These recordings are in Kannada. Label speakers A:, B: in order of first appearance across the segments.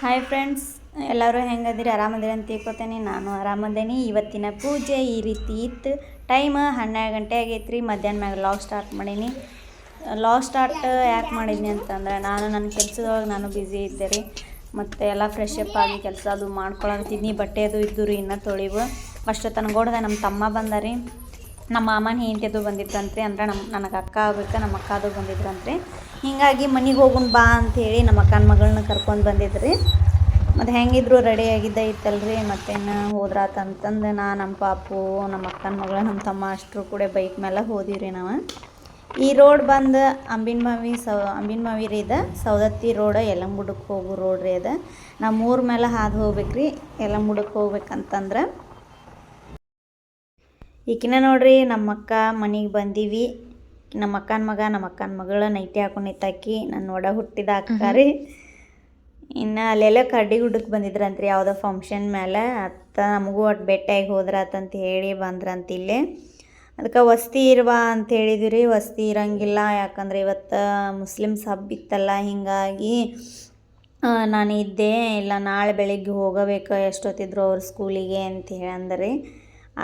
A: ಹಾಯ್ ಫ್ರೆಂಡ್ಸ್ ಎಲ್ಲರೂ ಹೆಂಗದಿರಿ? ಆರಾಮದಿರಿ ಅಂತ ತಿಳ್ಕೊತೇನೆ. ನಾನು ಆರಾಮದೇನಿ ಇವತ್ತಿನ ಪೂಜೆ ಈ ರೀತಿ ಇತ್ತು. ಟೈಮ್ ಹನ್ನೆರಡು ಗಂಟೆ ಆಗೈತೆ ರೀ ಮಧ್ಯಾಹ್ನ ಮ್ಯಾಗ ಲಾಗ್ ಸ್ಟಾರ್ಟ್ ಮಾಡೀನಿ. ಲಾಗ್ ಸ್ಟಾರ್ಟ್ ಯಾಕೆ ಮಾಡಿದ್ನಿ ಅಂತಂದ್ರೆ, ನಾನು ನನ್ನ ಕೆಲಸದೊಳಗೆ ನಾನು ಬ್ಯುಸಿ ಇದ್ದೆ ರೀ ಮತ್ತು ಎಲ್ಲ ಫ್ರೆಶ್ ಅಪ್ ಆಗಿ ಕೆಲಸ ಅದು ಮಾಡ್ಕೊಳಂತಿದ್ನಿ. ಬಟ್ಟೆ ಅದು ಇದ್ದು ರೀ ಇನ್ನೂ ತೊಳಿವು ಅಷ್ಟು ತನಗೋಡ್ದೆ ನಮ್ಮ ತಮ್ಮ ಬಂದ ರೀ ನಮ್ಮ ಮಾಮನ ಹೆಂಡತಿದು ಬಂದಿತ್ತಂತ್ರಿ ಅಂದ್ರೆ ನಮ್ಮ ನನಗೆ ಅಕ್ಕ ಆಗ್ಬೇಕು, ನಮ್ಮ ಅಕ್ಕ ಅದು ಬಂದಿದ್ರಂತ್ರಿ. ಹೀಗಾಗಿ ಮನೆಗೆ ಹೋಗೋಣ ಬಾ ಅಂಥೇಳಿ ನಮ್ಮ ಅಕ್ಕನ ಮಗಳನ್ನ ಕರ್ಕೊಂಡು ಬಂದಿದ್ರಿ. ಮತ್ತು ಹೆಂಗಿದ್ರು ರೆಡಿ ಆಗಿದ್ದ ಇತ್ತಲ್ರಿ. ಮತ್ತೇನು ಹೋದ್ರಾತಂತಂದು ನಾ ನಮ್ಮ ಪಾಪು, ನಮ್ಮ ಅಕ್ಕನ ಮಗಳು ನಮ್ಮ ತಮ್ಮ ಅಷ್ಟರು ಕೂಡ ಬೈಕ್ ಮೇಲೆ ಹೋದಿವ್ರಿ ನಾವು. ಈ ರೋಡ್ ಬಂದು ಅಂಬಿನ ಮಾವಿ ಸೌ, ಅಂಬಿನ ಮಾವಿ ರೀ ಇದು. ಸೌದತ್ತಿ ರೋಡ ಯಲಂಬುಡಕ್ಕೆ ಹೋಗೋ ರೋಡ್ ರೀ ಅದು. ನಮ್ಮ ಊರ ಮೇಲೆ ಹಾದು ಹೋಗ್ಬೇಕ್ರಿ. ಯಲಂಬುಡಕ್ಕೆ ಹೋಗ್ಬೇಕಂತಂದ್ರೆ ಈಕಿನ ನೋಡ್ರಿ ನಮ್ಮ ಅಕ್ಕ ಮನೆಗೆ ಬಂದೀವಿ. ನಮ್ಮ ಅಕ್ಕನ ಮಗ ನಮ್ಮ ಅಕ್ಕನ ಮಗಳ ನೈಟಿ ಹಾಕೊಂಡು ನಿತ್ತಾಕಿ ನನ್ನ ಒಡ ಹುಟ್ಟಿದ ಅಕ್ಕ ರೀ. ಇನ್ನು ಅಲ್ಲೆಲ್ಲ ಕಡ್ಡಿ ಗುಡ್ಡಕ್ಕೆ ಬಂದಿದ್ರಂತ್ರಿ ಯಾವುದೋ ಫಂಕ್ಷನ್ ಮೇಲೆ ಅತ್ತ ನಮಗೂ ಒಟ್ಟು ಭೇಟಿಯಾಗಿ ಹೋದ್ರಾತಂತ ಹೇಳಿ ಬಂದ್ರಂತ ಇಲ್ಲಿ. ಅದಕ್ಕೆ ವಸ್ತಿ ಇರುವ ಅಂತ ಹೇಳಿದ್ವಿ ರೀ ವಸ್ತಿ ಇರಂಗಿಲ್ಲ. ಯಾಕಂದ್ರೆ ಇವತ್ತು ಮುಸ್ಲಿಮ್ಸ್ ಹಬ್ಬ ಇತ್ತಲ್ಲ ಹೀಗಾಗಿ ನಾನು ಇದ್ದೆ ಇಲ್ಲ ನಾಳೆ ಬೆಳಿಗ್ಗೆ ಹೋಗಬೇಕು ಎಷ್ಟೊತ್ತಿದ್ರು ಅವ್ರ ಸ್ಕೂಲಿಗೆ ಅಂತ ಹೇಳಿ ಅಂದ್ರೆ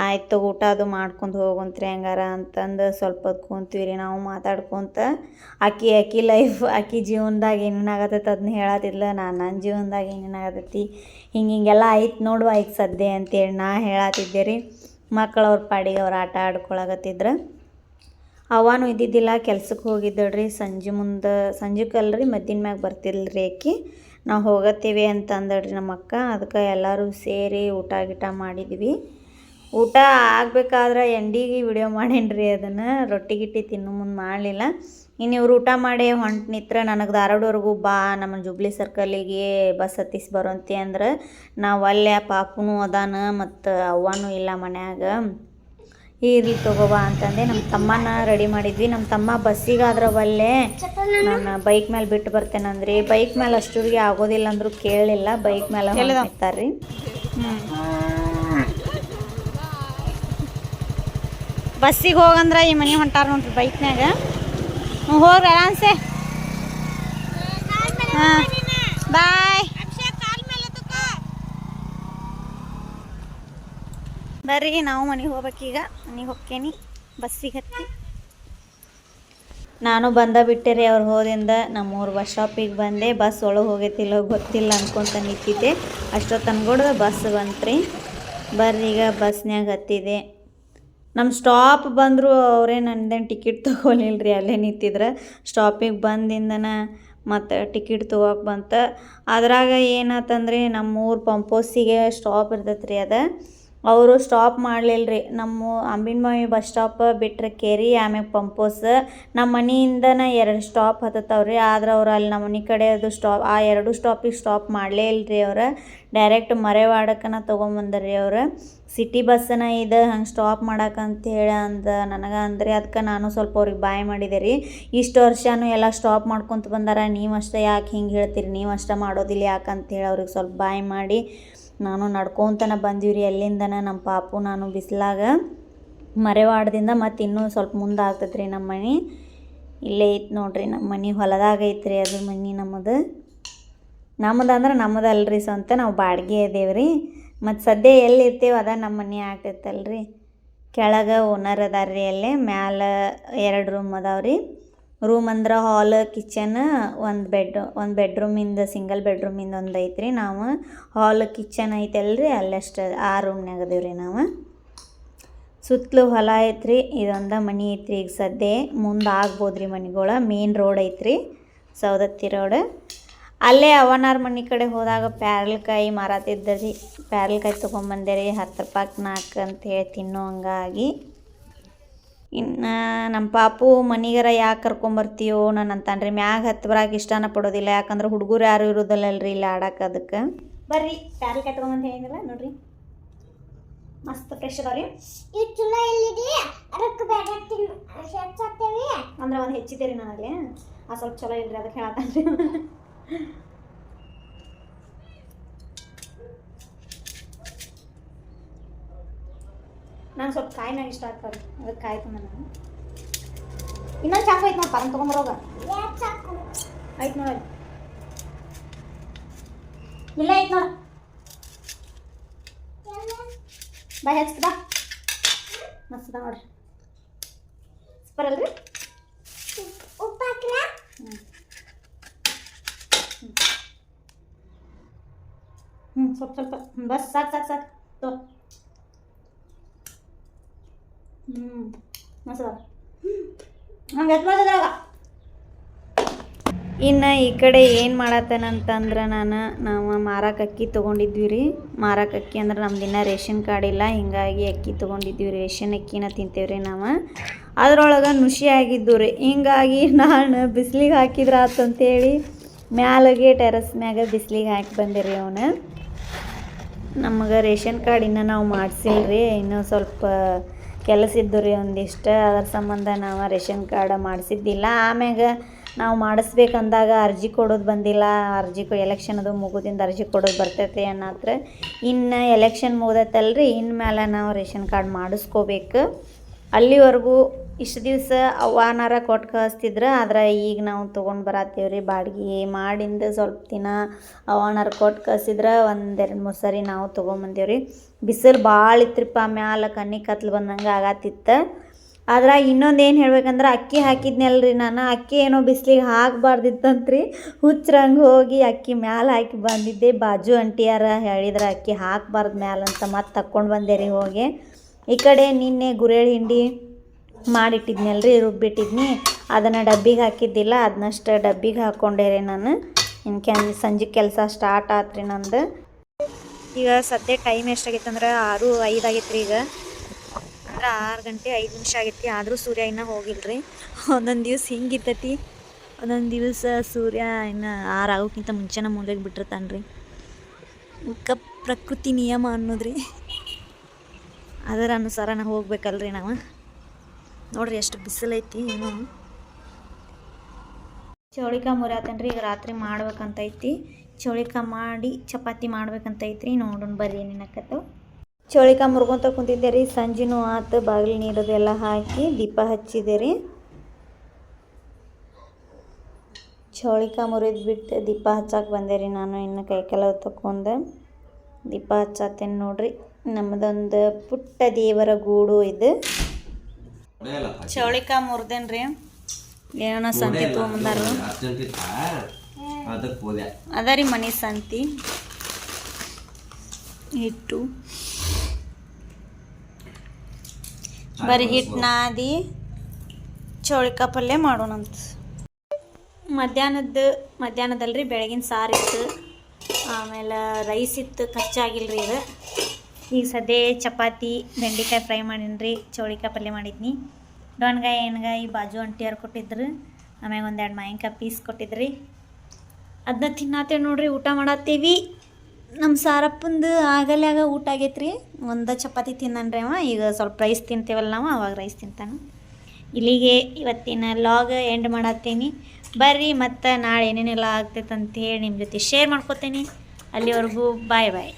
A: ಆಯ್ತು ಊಟ ಅದು ಮಾಡ್ಕೊಂಡು ಹೋಗಂತ್ರಿ ಹೆಂಗಾರ ಅಂತಂದು ಸ್ವಲ್ಪ ಕೂತೀವಿ ರೀ ನಾವು ಮಾತಾಡ್ಕೊತ. ಆಕಿ ಆಕಿ ಲೈಫ್ ಆಕಿ ಜೀವನದಾಗ ಏನೇನಾಗತ್ತೈತೆ ಅದನ್ನ ಹೇಳತ್ತಿದ್ಲ ನಾನು ನನ್ನ ಜೀವನದಾಗ ಏನೇನಾಗತ್ತೈತಿ ಹಿಂಗೆ, ಹಿಂಗೆಲ್ಲ ಆಯ್ತು ನೋಡುವ ಈಗ ಸದ್ಯ ಅಂತೇಳಿ ನಾ ಹೇಳತ್ತಿದ್ದೆ ರೀ. ಮಕ್ಕಳು ಅವ್ರ ಪಾಡಿಗೆ ಅವ್ರು ಆಟ ಆಡ್ಕೊಳಕತ್ತಿದ್ರು. ಅವನು ಇದ್ದಿದ್ದಿಲ್ಲ ಕೆಲ್ಸಕ್ಕೆ ಹೋಗಿದ್ದಳ್ರಿ ಸಂಜೆ ಮುಂದೆ ಸಂಜೆಕಲ್ರಿ ಮದ್ದಿನ ಮ್ಯಾಗ ರೀ ಆಕಿ. ನಾವು ಹೋಗತ್ತೀವಿ ಅಂತ ಅಂದಳ್ರಿ ನಮ್ಮ ಅಕ್ಕ ಅದಕ್ಕೆ ಎಲ್ಲರೂ ಸೇರಿ ಊಟ ಗೀಟ ಮಾಡಿದ್ವಿ. ಊಟ ಆಗಬೇಕಾದ್ರೆ ಎಂಡಿಗೆ ವಿಡಿಯೋ ಮಾಡೇನ್ರಿ ಅದನ್ನು. ರೊಟ್ಟಿ ಗಿಟ್ಟಿ ತಿನ್ನು ಮುಂದೆ ಮಾಡಲಿಲ್ಲ. ಇನ್ನು ಇವ್ರು ಊಟ ಮಾಡಿ ಹೊಂಟು ನಿತ್ರ ನನಗೆ ಧಾರವಾಡವರೆಗೂ ಬಾ ನಮ್ಮ ಜುಬ್ಲಿ ಸರ್ಕಲಿಗೆ ಬಸ್ ಹತ್ತಿಸಿ ಬರೋಂತಿ ಅಂದ್ರೆ ನಾವು ಅಲ್ಲೇ ಪಾಪುನೂ ಅದಾನ ಮತ್ತು ಅವ್ವನೂ ಇಲ್ಲ ಮನ್ಯಾಗ. ಇರ್ಲಿ ತಗೋಬಾ ಅಂತಂದೆ ನಮ್ಮ ತಮ್ಮನ ರೆಡಿ ಮಾಡಿದ್ವಿ. ನಮ್ಮ ತಮ್ಮ ಬಸ್ಸಿಗಾದ್ರೆ ಒಲ್ಲೆ ನಾನು ಬೈಕ್ ಮೇಲೆ ಬಿಟ್ಟು ಬರ್ತೇನೆ ಅಂದ್ರಿ ಬೈಕ್ ಮೇಲೆ ಅಷ್ಟೂರಿಗೆ ಆಗೋದಿಲ್ಲ ಅಂದ್ರು ಕೇಳಲಿಲ್ಲ. ಬೈಕ್ ಮೇಲೆ ಹೊಂಟಾರ್ರಿ ಬಸ್ಸಿಗೆ ಹೋಗಂದ್ರೆ ಈ ಮನೆ ಹೊಂಟಾರ ನೋಡ್ರಿ ಬೈಕ್ನಾಗ ಹ್ಞೂ ಹೋಗ್ರಿ, ಆರಾಮ್ಸೆ. ಹಾಂ, ಬಾಯ್. ಬರ್ರಿ, ನಾವು ಮನೆಗೆ ಹೋಗ್ಬೇಕೀಗ ಮನೆಗೆ ಹೋಗ್ಕೇನಿ, ಬಸ್ಸಿಗೆ ಹತ್ತಿ. ನಾನು ಬಂದ ಬಿಟ್ಟೆ ರೀ ಅವ್ರು ಹೋದಿಂದ. ನಮ್ಮೂರು ಬಸ್ ಸ್ಟಾಪಿಗೆ ಬಂದೆ. ಬಸ್ ಒಳಗೆ ಹೋಗೈತಿಲ್ಲ ಗೊತ್ತಿಲ್ಲ ಅನ್ಕೊಂತ ನಿಂತಿದ್ದೆ. ಅಷ್ಟೊತ್ತು ಅನ್ಕೊಡ್ದ ಬಸ್ ಬಂತ್ರಿ. ಬರ್ರಿ, ಈಗ ಬಸ್ನ್ಯಾಗ ಹತ್ತಿದೆ. ನಮ್ಮ ಸ್ಟಾಪ್ ಬಂದರು ಅವರೇ ನಂದೇನು ಟಿಕೆಟ್ ತೊಗೊಲಿಲ್ಲ ರೀ ಅಲ್ಲೇ ನಿಂತಿದ್ರೆ. ಸ್ಟಾಪಿಗೆ ಬಂದಿಂದನ ಮತ್ತು ಟಿಕೆಟ್ ತೊಗೋಕೆ ಬಂತ. ಅದ್ರಾಗ ಏನಾತಂದ್ರೆ ನಮ್ಮ ಊರು ಪಂಪೋಸಿಗೆ ಸ್ಟಾಪ್ ಇರ್ತೈತೆ ರೀ ಅದು. ಅವರು ಸ್ಟಾಪ್ ಮಾಡಲಿಲ್ಲ ರೀ ನಮ್ಮ ಅಂಬಿನಮಾವಿ ಬಸ್ ಸ್ಟಾಪ್ ಬಿಟ್ಟರೆ ಕೇರಿ ಆಮ್ಯಾಗ ಪಂಪೋಸ್ ನಮ್ಮ ಮನೆಯಿಂದನ ಎರಡು ಸ್ಟಾಪ್ ಹತ್ತತ್ತವ್ರಿ. ಆದ್ರೆ ಅವ್ರು ಅಲ್ಲಿ ನಮ್ಮ ಮನೆ ಕಡೆ ಅದು ಸ್ಟಾಪ್ ಆ ಎರಡು ಸ್ಟಾಪಿಗೆ ಸ್ಟಾಪ್ ಮಾಡಲೇ ಇಲ್ಲ ರೀ ಅವ್ರು. ಡೈರೆಕ್ಟ್ ಮರೆವಾಡಕ್ಕನ ತೊಗೊಂಬಂದ್ರಿ ಅವ್ರು. ಸಿಟಿ ಬಸ್ಸನ ಇದು ಹಂಗೆ ಸ್ಟಾಪ್ ಮಾಡಕ್ಕಂತ ಹೇಳಿ ಅಂದ ನನಗೆ ಅಂದ್ರೆ ಅದಕ್ಕೆ ನಾನು ಸ್ವಲ್ಪ ಅವ್ರಿಗೆ ಬಾಯ್ ಮಾಡಿದೆ ರೀ. ಇಷ್ಟು ವರ್ಷನೂ ಎಲ್ಲ ಸ್ಟಾಪ್ ಮಾಡ್ಕೊತ ಬಂದಾರ. ನೀವು ಅಷ್ಟೇ ಯಾಕೆ ಹಿಂಗೆ ಹೇಳ್ತೀರಿ? ನೀವು ಅಷ್ಟೇ ಮಾಡೋದಿಲ್ಲ ಯಾಕಂತ ಹೇಳಿ ಅವ್ರಿಗೆ ಸ್ವಲ್ಪ ಬಾಯ್ ಮಾಡಿ ನಾನು ನಡ್ಕೊತನ ಬಂದೀವಿ ರೀ ಅಲ್ಲಿಂದನ ನಮ್ಮ ಪಾಪು ನಾನು ಬಿಸಿಲಾಗ. ಮರೆವಾಡದಿಂದ ಮತ್ತು ಇನ್ನೂ ಸ್ವಲ್ಪ ಮುಂದೆ ಆಗ್ತೈತೆ ರೀ ನಮ್ಮ ಮನೆ. ಇಲ್ಲೇ ಐತೆ ನೋಡ್ರಿ ನಮ್ಮ ಮನೆ ಹೊಲದಾಗ ಐತ್ರಿ ಅದು ಮನೆ ನಮ್ಮದು ನಮ್ಮದು ಅಂದ್ರೆ ನಮ್ಮದು ಅಲ್ರಿ ಸ್ವಂತ, ನಾವು ಬಾಡಿಗೆ ಇದ್ದೇವೆ ರೀ ಮತ್ತು ಸದ್ಯ ಎಲ್ಲಿ ಇರ್ತೀವಿ ಅದ ನಮ್ಮ ಮನೆ ಆಗ್ತೈತಲ್ರಿ. ಕೆಳಗೆ ಓನರ್ ಅದಾರ ರೀ ಅಲ್ಲೇ, ಮ್ಯಾಲೆ ಎರಡು ರೂಮ್ ಅದಾವೆ ರೀ ರೂಮ್ ಅಂದ್ರೆ ಹಾಲ್ ಕಿಚನ್ ಒಂದು ಬೆಡ್ ಒಂದು ಬೆಡ್ರೂಮಿಂದ ಸಿಂಗಲ್ ಬೆಡ್ರೂಮಿಂದ ಒಂದು ಐತ್ರಿ. ನಾವು ಹಾಲ್ ಕಿಚನ್ ಐತಲ್ರಿ, ಅಲ್ಲಷ್ಟು ಆ ರೂಮ್ನಾಗ ಅದೇವ್ರಿ ನಾವು. ಸುತ್ತಲೂ ಹೊಲ ಐತ್ರಿ, ಇದೊಂದು ಮನೆ ಐತ್ರಿ. ಈಗ ಸದ್ಯ ಮುಂದೆ ಆಗ್ಬೋದು ರೀ ಮನೆಗಳ ಮೇನ್ ರೋಡ್ ಐತ್ರಿ ಸೌದತ್ತಿ ರೋಡ್ ಅಲ್ಲೇ ಅವನಾರ್ ಮನೆ ಕಡೆ ಹೋದಾಗ ಪ್ಯಾರಲ್ಕಾಯಿ ಮಾರಾತಿದ್ದ ರೀ ಪ್ಯಾರಲ್ಕಾಯಿ ತೊಗೊಂಬಂದೆ ರೀ ಹತ್ತು ರೂಪಾಯಿ ನಾಲ್ಕು ಅಂತ ಹೇಳಿ ತಿನ್ನೋ ಹಂಗಾಗಿ. ಇನ್ನು ನಮ್ಮ ಪಾಪು ಮನಿಗರ ಯಾಕೆ ಕರ್ಕೊಂಬರ್ತೀಯೋ ನಾನು ಅಂತಾನ್ರಿ. ಮ್ಯಾಗ ಹತ್ತು ಬರಾಕ ಇಷ್ಟನ ಪಡೋದಿಲ್ಲ. ಯಾಕಂದ್ರೆ ಹುಡುಗರು ಯಾರು ಇರೋದಿಲ್ಲಲ್ರಿ ಇಲ್ಲಿ ಆಡಕ್ಕೆ ಅದಕ್ಕೆ. ಬರ್ರಿ ಪ್ಯಾರಿ ಕಟ್ಕೊಂಬಂತ ಹೇಳಿದ್ರಲ್ಲ ನೋಡ್ರಿ. ಮಸ್ತ್ ಫ್ರೆಶ್ ಅದಾವ ರೀ
B: ಇದು ಚಲೋ ಎಲ್ಲಿದೆ? ಅದಕ್ಕೆ ಬೇಡ ತಿನ್ನು. ಹೆಚ್ಚಾಗ್ತೇವೆ.
A: ಅಂದ್ರೆ ಒಂದು ಹೆಚ್ಚಿದೆ ರೀ ನನಗೆ ಆ ಸ್ವಲ್ಪ ಚಲೋ ಇಲ್ರಿ ಅದಕ್ಕೆ ಹೇಳತ್ತಾನ್ರಿ ನಂಗೆ ಸ್ವಲ್ಪ ಕಾಯಿನಾಗ ಇಷ್ಟ ಆಗ್ತಾವ್ರಿ ಅದಕ್ಕೆ ಕಾಯಿ ತುಂಬ ನಾನು. ಇನ್ನೊಂದು ಚಾಕು ಐತೆ ನೋಡಿ ಪರಂ ತೊಗೊಂಬರೋಗ
B: ಯಾಕೆ ಸಾಕು
A: ಐತೆ ನೋಡಿ. ಇಲ್ಲ ಐತ್ ನೋಡ. ಬಾಯ್ ಹಚ್ತದ ಮಸ್ತ ನೋಡ್ರಿ. ಸೂಪರ್ ಅಲ್ರಿ?
B: ಉಪ್ಪು ಹಾಕ್ಲಾ
A: ಹ್ಞೂ ಸ್ವಲ್ಪ ಸ್ವಲ್ಪ. ಹ್ಮ್, ಬಸ್ ಸಾಕು ಸಾಕು ಸಾಕು. ತೋ ಹ್ಞೂ ಇನ್ನು ಈ ಕಡೆ ಏನು ಮಾಡತ್ತೇನಂತಂದ್ರೆ ನಾನು, ನಾವು ಮಾರಕ್ಕೆ ಅಕ್ಕಿ ತೊಗೊಂಡಿದ್ವಿ ರೀ ಮಾರಕ್ಕೆ ಅಕ್ಕಿ ಅಂದ್ರೆ ನಮ್ದು ಇನ್ನ ರೇಷನ್ ಕಾರ್ಡ್ ಇಲ್ಲ, ಹಿಂಗಾಗಿ ಅಕ್ಕಿ ತೊಗೊಂಡಿದ್ವಿ. ರೇಷನ್ ಅಕ್ಕಿನ ತಿಂತೇವೆ ರೀ ನಾವು. ಅದ್ರೊಳಗೆ ನುಷಿ ಆಗಿದ್ದು ರೀ ಹಿಂಗಾಗಿ ನಾನು ಬಿಸಿಲಿಗೆ ಹಾಕಿದ್ರೆ ಆತಂತೇಳಿ ಮ್ಯಾಲಗೆ ಟೆರಸ್ ಮ್ಯಾಗ ಬಿಸಿಲಿಗೆ ಹಾಕಿ ಬಂದೆ ರೀ ಅವನ. ನಮಗೆ ರೇಷನ್ ಕಾರ್ಡ್ ಇನ್ನೂ ನಾವು ಮಾಡಿಸಿಲ್ಲ ರೀ ಇನ್ನೂ ಸ್ವಲ್ಪ ಕೆಲಸ ಇದ್ದು ರೀ ಒಂದಿಷ್ಟು ಅದ್ರ ಸಂಬಂಧ ನಾವು ರೇಷನ್ ಕಾರ್ಡ್ ಮಾಡಿಸಿದ್ದಿಲ್ಲ. ಆಮ್ಯಾಗ ನಾವು ಮಾಡಿಸ್ಬೇಕಂದಾಗ ಅರ್ಜಿ ಕೊಡೋದು ಬಂದಿಲ್ಲ. ಅರ್ಜಿ ಎಲೆಕ್ಷನ್ ಅದು ಮುಗುದಿಂದ ಅರ್ಜಿ ಕೊಡೋದು ಬರ್ತೈತೆ ಅನ್ನತ್ರ. ಇನ್ನು ಎಲೆಕ್ಷನ್ ಮುಗ್ದೈತಲ್ರಿ ಇನ್ಮೇಲೆ ನಾವು ರೇಷನ್ ಕಾರ್ಡ್ ಮಾಡಿಸ್ಕೋಬೇಕು. ಅಲ್ಲಿವರೆಗೂ ಇಷ್ಟು ದಿವಸ ಅವ್ವಾನಾರ ಕೊಟ್ಟು ಕಳಿಸ್ತಿದ್ರು, ಆದ್ರೆ ಈಗ ನಾವು ತೊಗೊಂಡು ಬರತ್ತೇವೆ ರೀ ಬಾಡಿಗೆ ಮಾಡಿಂದ ಸ್ವಲ್ಪ ದಿನ ಅವ್ವಾನಾರ ಕೊಟ್ಟು ಕಳ್ಸಿದ್ರೆ ಒಂದೆರಡು ಮೂರು ಸರಿ ನಾವು ತೊಗೊಂಬಂದೇವ್ರಿ ಬಿಸಿಲು ಭಾಳ ಇತ್ರಿಪ್ಪ ಮ್ಯಾಲ ಕಣ್ಣಿ ಕತ್ಲು ಬಂದಂಗೆ ಆಗತ್ತಿತ್ತು. ಆದ್ರೆ ಇನ್ನೊಂದು ಏನು ಹೇಳ್ಬೇಕಂದ್ರೆ ಅಕ್ಕಿ ಹಾಕಿದ್ನಲ್ರಿ ನಾನು, ಅಕ್ಕಿ ಏನೋ ಬಿಸಿಲಿಗೆ ಹಾಕಬಾರ್ದಿತ್ತಂತ್ರಿ. ಹುಚ್ಚರಂಗೆ ಹೋಗಿ ಅಕ್ಕಿ ಮ್ಯಾಲೆ ಹಾಕಿ ಬಂದಿದ್ದೆ. ಬಾಜು ಅಂಟಿಯಾರ ಹೇಳಿದ್ರೆ ಅಕ್ಕಿ ಹಾಕಬಾರ್ದು ಮ್ಯಾಲಂತ ಮತ್ತೆ ತಕ್ಕೊಂಡು ಬಂದೆ ರೀ ಹೋಗಿ. ಈ ಕಡೆ ನಿನ್ನೆ ಗುರೇಳ್ ಹಿಂಡಿ ಮಾಡಿಟ್ಟಿದ್ನಲ್ರಿ, ರುಬ್ಬಿಟ್ಟಿದ್ನಿ. ಅದನ್ನು ಡಬ್ಬಿಗೆ ಹಾಕಿದ್ದಿಲ್ಲ ಅದನ್ನಷ್ಟು ಡಬ್ಬಿಗೆ ಹಾಕ್ಕೊಂಡೆ ರೀ ನಾನು. ಇನ್ನು ಕೆಲ್ ಸಂಜೆ ಕೆಲಸ ಸ್ಟಾರ್ಟ್ ಆತ್ರಿ ನಂದು. ಈಗ ಸದ್ಯ ಟೈಮ್ ಎಷ್ಟಾಗೈತೆ ಅಂದ್ರೆ ಆರು, ಐದು ಆಗೈತೆ ರೀ ಈಗ. ಅಂದ್ರೆ ಆರು ಗಂಟೆ ಐದು ನಿಮಿಷ ಆಗೈತಿ, ಆದರೂ ಸೂರ್ಯ ಇನ್ನೂ ಹೋಗಿಲ್ರಿ. ಒಂದೊಂದು ದಿವ್ಸ ಹಿಂಗಿರ್ತೈತಿ ಒಂದೊಂದು ದಿವಸ ಸೂರ್ಯ ಇನ್ನು ಆರು ಆಗೋಕ್ಕಿಂತ ಮುಂಚೆನ ಮೂಲೆಗೆ ಬಿಟ್ಟಿರ್ತಾನೆ ರೀ ಕ, ಪ್ರಕೃತಿ ನಿಯಮ ಅನ್ನೋದ್ರಿ. ಅದರ ಅನುಸಾರ ನಾವು ಹೋಗ್ಬೇಕಲ್ರಿ ನಾವು. ನೋಡ್ರಿ ಎಷ್ಟು ಬಿಸಿಲೈತಿ ಏನು. ಚೌಳಿಕ ಮುರಿಯಾತನ್ರಿ ಈಗ ರಾತ್ರಿ ಮಾಡ್ಬೇಕಂತೈತಿ. ಚೌಳಿಕ ಮಾಡಿ ಚಪಾತಿ ಮಾಡ್ಬೇಕಂತೈತ್ರಿ, ನೋಡೋಣ ಬರ್ರಿ ನಿನ್ನಕತ್ತು. ಚೌಳಿಕ ಮುರ್ಕೊಂತ ಕುಂತಿದ್ದೆ ರೀ ಸಂಜೆನೂ ಆತು ಬಾಗಿಲು ನೀರದೆಲ್ಲ ಹಾಕಿ ದೀಪ ಹಚ್ಚಿದೆ ರೀ ಚೌಳಿಕ ಮುರಿದು ಬಿಟ್ಟು ದೀಪ ಹಚ್ಚಕ್ಕೆ ಬಂದೆ ರೀ ನಾನು, ಇನ್ನು ಕೈ ಕೆಲ ತಕೊಂಡೆ ದೀಪ ಹಚ್ಚತ್ತೇನೆ ನೋಡ್ರಿ. ನಮ್ಮದೊಂದು ಪುಟ್ಟ ದೇವರ ಗೂಡು ಇದು. ಚೌಳಿಕ ಮುರಿದೇನ್ರಿ ಏನೋ ಸಂತಿ ತೊಗೊಂಬಂದಾರು.
C: ಅದಕ್ಕೆ ಹೋದೆ.
A: ಅದ ರೀ ಮನೆ ಸಂತಿ. ಹಿಟ್ಟು. ಬರೀ ಹಿಟ್ಟು ನಾದಿ ಚೌಳಿಕ ಪಲ್ಯ ಮಾಡೋಣಂತ. ಮಧ್ಯಾಹ್ನದ ಮಧ್ಯಾಹ್ನದಲ್ರಿ ಬೆಳಗಿನ ಸಾರಿತ್ತು. ಆಮೇಲೆ ರೈಸ್ ಇತ್ತು ಕಚ್ಚಾಗಿಲ್ರಿ ಇದು. ಈಗ ಸದ್ಯ ಚಪಾತಿ, ಬೆಂಡೆಕಾಯಿ ಫ್ರೈ ಮಾಡೀನಿ ರೀ ಚೌಳಿಕಾಯಿ ಪಲ್ಯ ಮಾಡಿದ್ನಿ. ಡೊಣ್ಗಾಯಿ ಎಣ್ಗಾಯಿ, ಬಾಜು ಅಂಟಿಯಾರು ಕೊಟ್ಟಿದ್ರು. ಆಮ್ಯಾಗ ಒಂದೆರಡು ಮಾವಿನಕಾಯಿ ಪೀಸ್ ಕೊಟ್ಟಿದ್ರಿ. ಅದನ್ನ ತಿನ್ನತ್ತೇವೆ ನೋಡ್ರಿ, ಊಟ ಮಾಡತ್ತೀವಿ. ನಮ್ಮ ಸಾರಪ್ಪಂದು ಆಗಲ್ಯಾಗ ಊಟ ಆಗೈತ್ರಿ. ಒಂದು ಚಪಾತಿ ತಿನ್ನನ್ರಿ ಅವ, ಈಗ ಸ್ವಲ್ಪ ರೈಸ್ ತಿಂತೇವಲ್ಲ ನಾವು, ಅವಾಗ ರೈಸ್ ತಿಂತಾನೆ. ಇಲ್ಲಿಗೆ ಇವತ್ತಿನ ಲಾಗ್ ಎಂಡ್ ಮಾಡತ್ತೀನಿ. ಬರ್ರಿ ಮತ್ತು ನಾಳೆ ಏನೇನೆಲ್ಲ ಆಗ್ತೈತೆ ಅಂತ ಹೇಳಿ ನಿಮ್ಮ ಜೊತೆ ಶೇರ್ ಮಾಡ್ಕೊತೀನಿ. ಅಲ್ಲಿವರೆಗೂ ಬಾಯ್ ಬಾಯ್